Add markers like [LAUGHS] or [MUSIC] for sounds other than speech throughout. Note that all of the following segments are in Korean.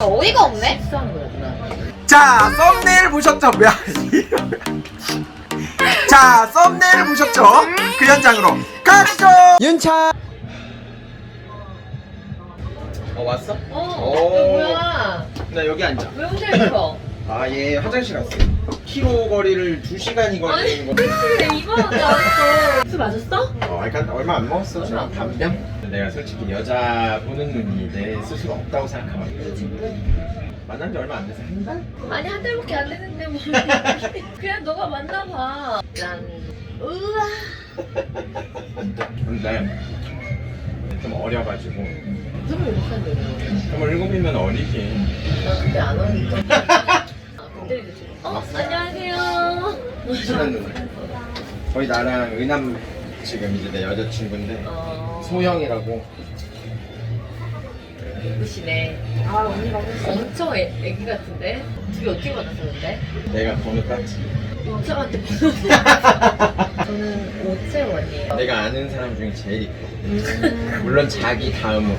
어이가 없네? 실수하는 거야 누나 자 썸네일 보셨죠? 야, 자 썸네일 보셨죠? 그 현장으로 가시죠 윤차 어 왔어? 어? 오. 이거 뭐야 나 여기 앉아 왜 혼자 있어? 아 얘 화장실 갔어 키로 거리를 2 시간이 걸리는 거왜 이만하게 알았어 술 마셨어? 어, 그러니까 얼마 안 먹었어 지금 반병? 내가 솔직히 여자 보는 눈이 내 스스로 없다고 생각하거든. 만난 지 얼마 안 돼서 한 달? 아니 한 달밖에 안 됐는데 뭐. [LAUGHS] 그냥 너가 만나봐. 난 우와 근데 좀 어려가지고. 스물일곱 살 되는 27이면 어리지. 나 그때 안 어리니까. [LAUGHS] 아, 어? 안녕하세요. 친한 누나. 거의 나랑 은남 지금 이제 내 여자친구인데 어... 소영이라고. 예쁘시네. 아 언니가 엄청 애, 애기 같은데? 둘이 어떻게 만났었는데? 내가 번호 땄지. 윤창한테 [LAUGHS] 저는 오채원이에요. 내가 아는 사람 중에 제일 이뻐. 음... 물론 자기 다음으로.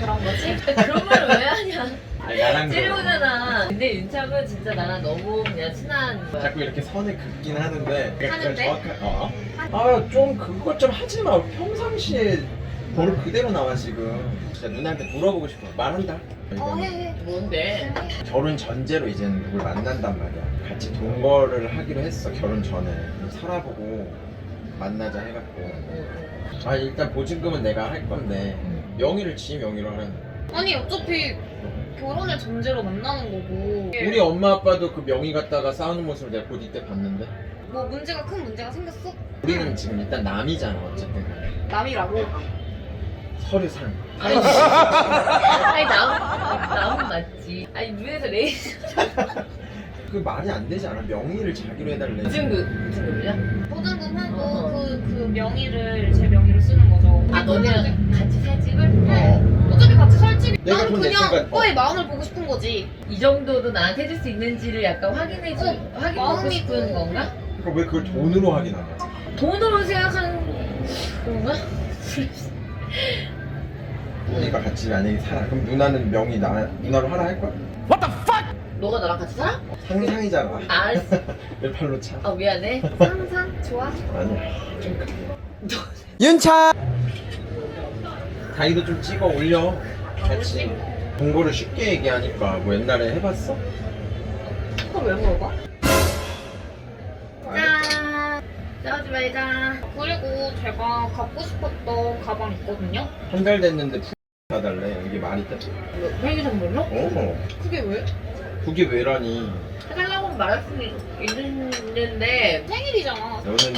그런 거지? 그런 말을 왜 하냐 나랑 찌르잖아. 근데 윤창은 진짜 나랑 너무 그냥 친한 거야. 자꾸 이렇게 선을 긋긴 하는데. 그걸 하는데? 정확한 어? 아좀 그것 좀 하지 마. 평상시에 버릇 그대로 나와 지금. 진짜 누나한테 물어보고 싶어. 말한다. 어 해 해. 뭔데? 결혼 전제로 이제는 누굴 만난단 말이야. 같이 동거를 하기로 했어 결혼 전에. 살아보고 만나자 해갖고. 아 일단 보증금은 내가 할 건데. 명의를 지 명의로 하는 아니 어차피 결혼을 전제로 만나는 거고. 우리 엄마 아빠도 그 명의 갖다가 싸우는 모습을 내가 곧 이때 봤는데? 뭐 문제가 큰 문제가 생겼어? 우리는 지금 일단 남이잖아 어쨌든 남이라고? 서류 상. 아니, 아니 나무 나무 [LAUGHS] 맞지. 아니 눈에서 레이저 그 말이 안 되지 않아? 명의를 자기로 해달래. 무증금 무증금이야? 보증금 하고 어. 그, 그 명의를 제 명의로 쓰는 거죠. 아 너네 내가 난돈 그냥 냈으니까- 오빠의 마음을 보고 싶은 거지 이 정도도 나한테 해줄 수 있는지를 약간 확인해 주 어, 확인 받고 마음이 싶은 그- 건가? 그러니까 왜 그걸 돈으로 확인하냐 돈으로 생각하는 건가? 우리가 같이 만약에 살아 그럼 누나는 명의 나 누나로 하라 할 거야? 너가 나랑 같이 살아? 상상이잖아 알았어. [LAUGHS] 왜 발로 차? 아 미안해. 상상 좋아 아니야 좀 윤차 다이도 좀 찍어 올려 같이 동거를 쉽게 얘기하니까 뭐 옛날에 해봤어? 그걸 왜 물어봐? 알겠다. 짠 싸우지 말자. 그리고 제가 갖고 싶었던 가방 있거든요 한 달 됐는데 푸 사달래 이게 말이 돼? 뭐, 회계 선물로? 어 그게 왜? 그게 왜라니 해달라고 말할 수는 있는데 생일이잖아 너는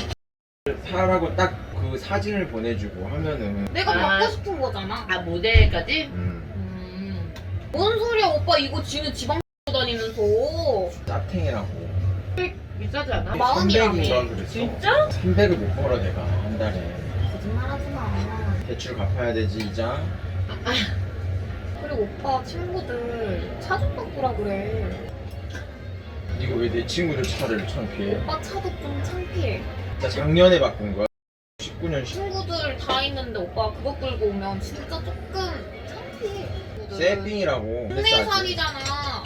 [LAUGHS] 사라고 딱 그 사진을 보내주고 하면은 내가 아. 받고 싶은 거잖아 아 모델까지? 음 음. 뭔 소리야 오빠. 이거 지는 지방 다니면서. 짜탱이라고. 비싸지 않아? 마음이라며. 300인가 그랬어. 진짜? 300을 못 벌어 내가 한 달에. 거짓말하지 마. 대출 갚아야 되지 이자 그리고 오빠 친구들 차 좀 바꾸라 그래. 이거 왜 내 친구들 차를 창피해? 오빠 차도 좀 창피해. 나 작년에 바꾼 거야. 19년 시. 친구들 다 있는데 오빠 그거 끌고 오면 진짜 조금 세핑이라고 국내산이잖아.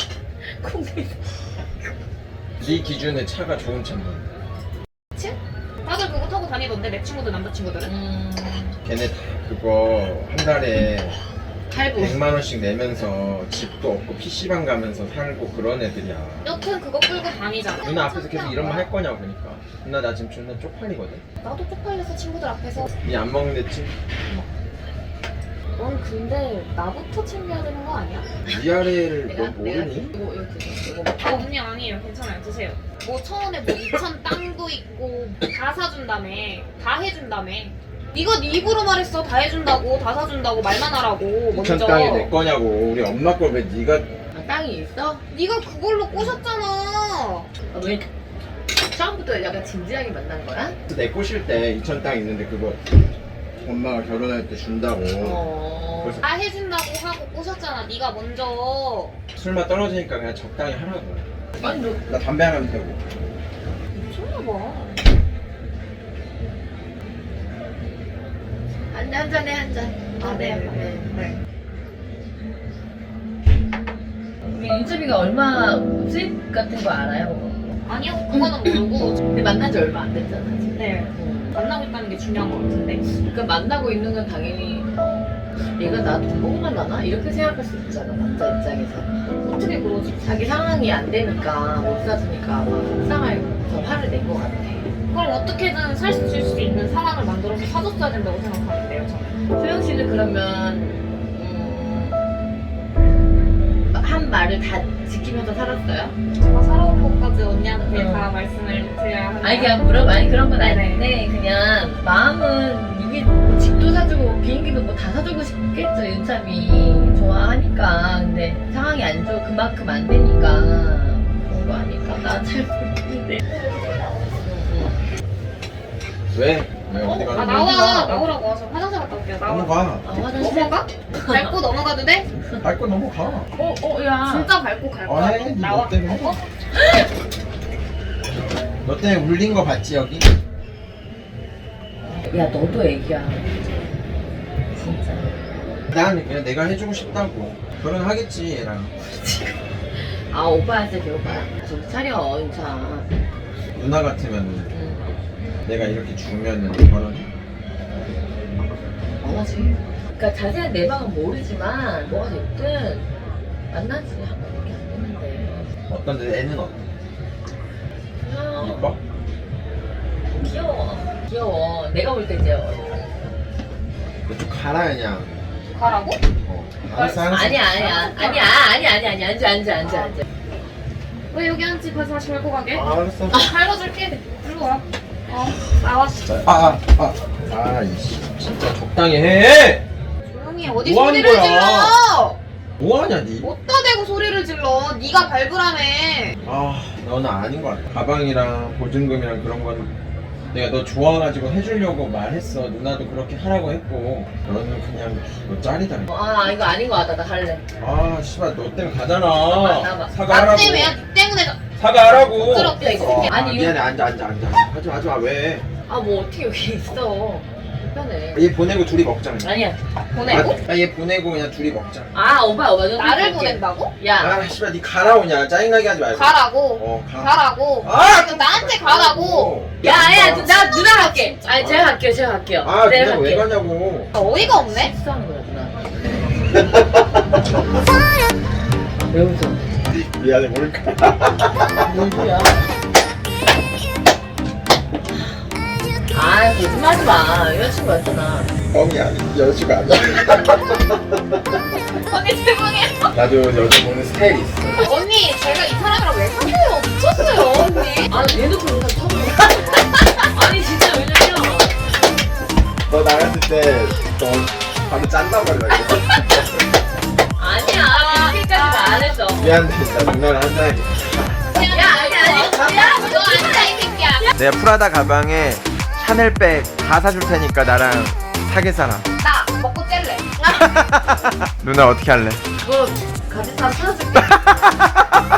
네 기준에 차가 좋은 차인 다들 그거 타고 다니던데 내 친구들 남자친구들은? 음. 걔네 다 그거 한 달에 할부. 100만 원씩 내면서 집도 없고 PC방 가면서 살고 그런 애들이야. 여튼 그거 끌고 다니잖아. 누나 앞에서 계속 이런 말 할 거냐고 그러니까. 누나 나 지금 존나 쪽팔리거든. 나도 쪽팔려서 친구들 앞에서. 니 안 먹는데 집 넌 근데 나부터 챙겨야 되는 거 아니야? 위아래를 내가 너 내가 모르니? 이거 이렇게 이거. 먹- 아 언니 아니에요. 괜찮아요. 드세요. 뭐 처음에 뭐 2천 땅도 있고 다 사준다며. 다 해준다며. 네가 네 입으로 말했어. 다 해준다고 다 사준다고 말만 하라고. 먼저. 이천 땅이 내 거냐고. 우리 엄마 걸 왜 네가 아, 땅이 있어? 네가 그걸로 꼬셨잖아. 아, 왜 처음부터 약간 진지하게 만난 거야? 내 꼬실 때 이천 땅 있는데 그거 엄마가 결혼할 때 준다고 어. 그래서- 다 해준다고 하고 꼬셨잖아 네가 먼저 술맛 떨어지니까 그냥 적당히 하라고 아니 너 나 담배 하나 피우고 미쳤나 봐 한, 한 잔에 한 잔. 아, 네. 네. 네. 윤채비가 얼마 수입 같은 거 알아요? 아니요 그거는 모르고 근데 만난 지 얼마 안 됐잖아 지금. 네 어. 만나고 있다는 게 중요한 것 같은데 그러니까 만나고 있는 건 당연히 어, 얘가 나 돈 보고 만나나? 이렇게 생각할 수 있잖아 남자 입장에서 어떻게 그러지? 자기 상황이 안 되니까 못 사주니까 막 속상해서 화를 낸 것 같아 그럼 어떻게든 살 수 있는 상황을 만들어서 사줬어야 된다고 생각하는데요 저는 소영 씨는 그러면 말을 다 지키면서 살았어요? 제가 살아온 것까지 언니한테 응. 다 말씀을 드려야 하는 아니 그냥 물어 아니 그런 건 네네. 아닌데 그냥 마음은 이게 뭐 집도 사주고 비행기도 뭐 다 사주고 싶겠죠 윤참이 좋아하니까 근데 상황이 안 좋아 그만큼 안 되니까 그런 거 아닐까 나 잘 모르겠는데 왜? 왜 어디 아 가는 나와 거야? 나오라고 하셔 화장실 갔다 올게요 나와 넘어가. 아 화장실 넘어가? 밟고 넘어가도 돼? 밟고 넘어가. 어 어 야 진짜 밟고 갈 아, 거야 해. 니 나와 너 때문에. 어? 너 때문에 울린 거 봤지 여기? 야 너도 애기야 진짜 난 그냥 내가 해주고 싶다고. 결혼하겠지 얘랑. 아 오빠한테 배워봐 정신 차려 윤참 누나 같으면 응 내가 이렇게 주면은 결혼해? 안 하지 그러니까 자세한 내 방은 모르지만 뭐가 됐든 만나지 한 번밖에 안 되는데 어떤데 애는 어때? 그냥 이뻐? 귀여워 귀여워 내가 볼때 귀여워 너좀 가라 그냥. 가라고? 어. 알았어 알았어. 아니야 아니야 아니야 아니야 아니야 아니야 앉아 앉아 앉아 앉아 왜 여기 앉지? 가서 다시 밟고 가게? 아, 알았어. 밟아줄게 일로 와 어, 진짜. 아, 아, 아. 아, 이씨. 진짜 적당히 해! 조용히 해. 어디 뭐 하는 소리를 거야? 질러 뭐하냐, 니? 어디다 대고 소리를 질러 네가 밟으라며 아, 너는 아닌 것 같아. 가방이랑 보증금이랑 그런 건 내가 너 좋아가지고 해주려고 말했어. 누나도 그렇게 하라고 했고. 너는 그냥 너 짤이다. 아 이거 아닌 거 같다 나 갈래 아, 씨발, 너 때문에 가잖아. 나봐. 나 사과하라고. 때문에 니 때문에 나- 사과하라고. 부끄럽다, 이거. 어, 아니, 아, 이거- 미안해, 앉아, 앉아, 앉아. 하지 마, 하지 마, 왜? 아뭐 어떻게 여기 있어 불편해 얘 보내고 둘이 먹자. 그냥. 아니야 보내고? 아, 얘 보내고 그냥 둘이 먹자. 아 오빠 오빠 너 나를 볼게. 보낸다고? 야 아, 씨발, 니 가라 오냐. 짜증나게 하지 말고. 가라고 어, 가. 가라고 아! 이거 나한테 가라고 야야 나 누나 갈게 아니 제가 갈게요 제가 갈게요 아, 내가 누나 왜 갈게 가냐고. 어이가 없네 실수하는 거야 누나 [LAUGHS] [LAUGHS] 왜 웃어 미안해, 모를까. 뭔 소리야 아 거짓말하지 마 여자친구였잖아 뻥이 아니, 여자친구 아니야. 언니 죄송해요 나도 여자 보는 스타일이 있어. 언니 제가 이 사람이랑 왜 사귀어요 미쳤어요 언니 아 얘도 그런 사람 처음 아니 진짜 왜냐면 너 나갔을 때, 너 바로 짠단 말이야. 안 했어 미안해, 나 누나랑 한잔하게. 야 아니 아니 야 너 앉아 이 새끼야 내가 프라다 가방에 샤넬백 다 사줄 테니까 나랑 사귈 사람. 나 먹고 뗄래 [LAUGHS] 누나 어떻게 할래? 그거 가지 다 사줄게 [LAUGHS]